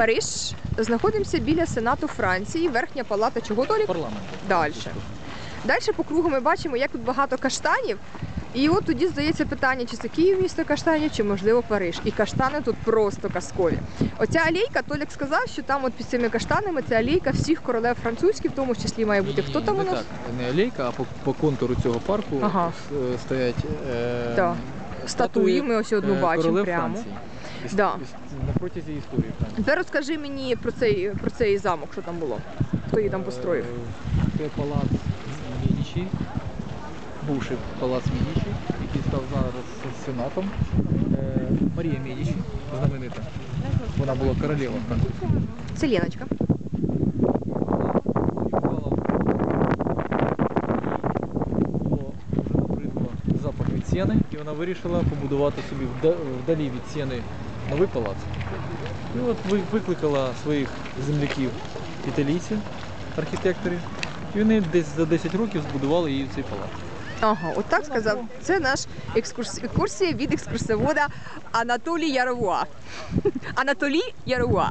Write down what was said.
Париж. Знаходимося біля Сенату Франції, верхня палата чого Толік? Парламент. Далі. Далі по кругу ми бачимо, як тут багато каштанів. І от тоді здається питання, чи це Київ місто каштанів, чи можливо Париж. І каштани тут просто казкові. Оця алейка, Толік сказав, що там от під цими каштанами це алейка всіх королев французьких, в тому числі має бути. Хто там у нас? так, не алейка, а по, по контуру цього парку Ага. е, стоять е, Так. Статуї ми ось одну е, бачимо прямо. Франції. Да. На протязі історії Франції. Тепер розкажи мені про цей, про цей замок, що там було. Хто її там построїв? Е, Це палац Медічі, бувший палац Медічі, який став зараз сенатом. Е, Марія Медічі, знаменита. Вона була королева. Це Леночка. Було вже набридло запах від сіни, і вона вирішила побудувати собі вда- вдалі від сіни новий палац. І от викликала своїх земляків італійців, архітекторів, і вони десь за 10 років збудували її цей палац. Ага, от так сказав. Це наш екскурс... екскурсія від екскурсовода Анатолій Яровуа. Анатолій Яровуа.